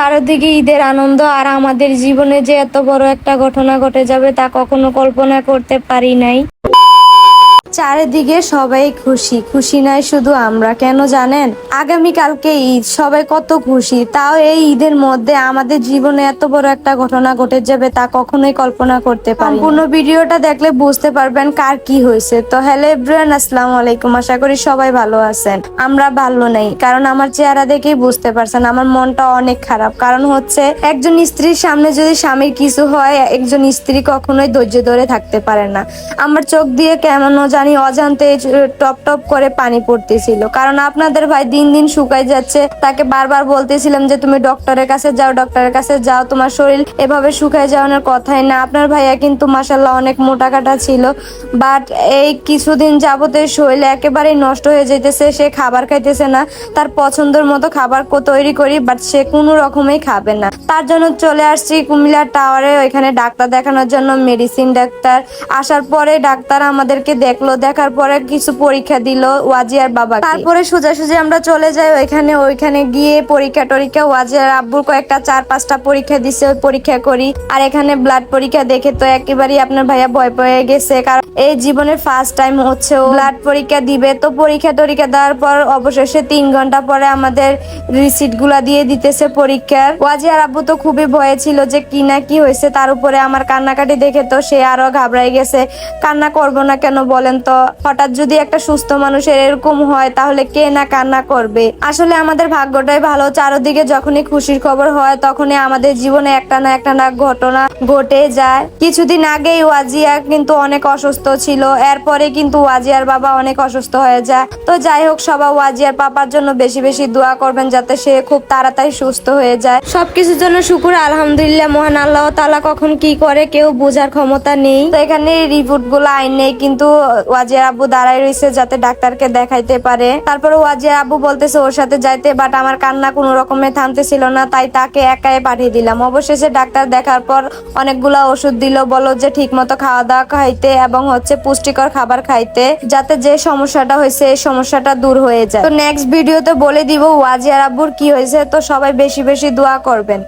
চারিদিকে ঈদের আনন্দ আর আমাদের জীবনে যে এত বড় একটা ঘটনা ঘটে যাবে তা কখনো কল্পনা করতে পারি নাই। চারিদিকে সবাই খুশি। খুশি নাই শুধু আমরা, কেন জানেন? আগামী কালকে ঈদ, সবাই কত খুশি। তাও এই ঈদের মধ্যে আমাদের জীবনে এত বড় একটা ঘটনা ঘটে যাবে তা কখনোই কল্পনা করতে পারি সম্পূর্ণ ভিডিওটা দেখলে বুঝতে পারবেন কার কি হয়েছে। তো হ্যালো এভরিওয়ান আসসালামু আলাইকুম। আশা করি সবাই ভালো আছেন। আমরা ভালো নেই, কারণ আমার চেহারা দেখেই বুঝতে পারছেন, আমার মনটা অনেক খারাপ। কারণ হচ্ছে একজন স্ত্রীর সামনে যদি স্বামীর কিছু হয়, একজন স্ত্রী কখনোই ধৈর্য ধরে থাকতে পারে না। আমার চোখ দিয়ে কেমন জানি অজান্তে টপ টপ করে পানি পড়তেছিল। কারণ আপনাদের ভাই দিন দিন শুকাই যাচ্ছে। তাকে বারবার বলতেছিলাম যে, তুমি ডক্টরের কাছে যাও, ডক্টরের কাছে যাও। তোমার শরীর এভাবে শুকায় যাওয়ানোর কথাই না। আপনার ভাইয়া কিন্তু মাসাল্লাহ অনেক মোটা কাটা ছিল। বাট এই কিছুদিন যাবতের শরীর একেবারেই নষ্ট হয়ে যেতেছে সে খাবার খাইতেছে না। তার পছন্দের মতো খাবার তৈরি করি, বাট সে কোনো রকমেই খাবে না। তার জন্য চলে আসছি কুমিল্লার টাওয়ারে। ওইখানে ডাক্তার দেখানোর জন্য মেডিসিন ডাক্তার। আসার পরে ডাক্তার আমাদেরকে দেখল দেখার পরে কিছু পরীক্ষা দিল ওয়াজিয়ার বাবা। তারপরে সোজাসুজি আমরা চলে যাই ওইখানে ওইখানে গিয়ে পরীক্ষা টরীক্ষা, ওয়াজিয়ার আব্বুর কয়েকটা চার পাঁচটা পরীক্ষা দিছে, ওই পরীক্ষা করি। আর এখানে ব্লাড পরীক্ষা দেখে তো একেবারেই আপনার ভাইয়া ভয় পেয়ে গেছে, কারণ এই জীবনের ফার্স্ট টাইম হচ্ছে ব্লাড পরীক্ষা দিবে। তো পরীক্ষা টরীক্ষা দেওয়ার পর অবশেষে তিন ঘণ্টা পরে আমাদের রিসিটগুলা দিয়ে দিতেছে পরীক্ষার। ওয়াজিয়ার আব্বু তো খুবই ভয়ে ছিল যে কি না কি হয়েছে, তার উপরে আমার কান্নাকাটি দেখে তো সে আরও ঘাবড়াই গেছে। কান্না করব না কেন বলেন তো হঠাৎ যদি একটা সুস্থ মানুষের এরকম হয়, তাহলে কে না কান্না করবে? আসলে আমাদের ভাগ্যটাই ভালো। চারদিকে যখনই খুশির খবর হয়, তখনই আমাদের জীবনে একটা না একটা না ঘটনা ঘটে যায়। কিছুদিন আগেই ওয়াজিয়া কিন্তু অনেক অসুস্থ ছিল। এরপরে কিন্তু ওয়াজিয়ার বাবা অনেক অসুস্থ হয়ে যায়। তো যাই হোক, সবাই ওয়াজিয়ার পাপার জন্য বেশি বেশি দোয়া করবেন যাতে সে খুব তাড়াতাড়ি সুস্থ হয়ে যায়। সবকিছুর জন্য শুকুর। আলহামদুলিল্লাহ, মহান আল্লাহ তালা কখন কি করে কেউ বোঝার ক্ষমতা নেই। তো এখানে রিপোর্টগুলো আইন নেই, কিন্তু ওয়াজিয়ার আব্বু দাঁড়ায় রয়েছে যাতে ডাক্তারকে দেখাইতে পারে। তারপরে ওয়াজিয়ার আব্বু বলতেছে, ওর সাথে যাইতে বাট আমার কান্না কোনো রকমে থামতেছিল না, তাই তাকে একাই পাঠিয়ে দিলাম। অবশেষে ডাক্তার দেখার পর অনেকগুলা ওষুধ দিল বলো যে ঠিক মতো খাওয়া দাওয়া খাইতে এবং হচ্ছে পুষ্টিকর খাবার খাইতে, যাতে যে সমস্যাটা হয়েছে, এই সমস্যাটা দূর হয়ে যায়। তো নেক্সট ভিডিওতে বলে দিব ওয়াজিয়ার আব্বুর কি হয়েছে, তো সবাই বেশি বেশি দোয়া করবেন।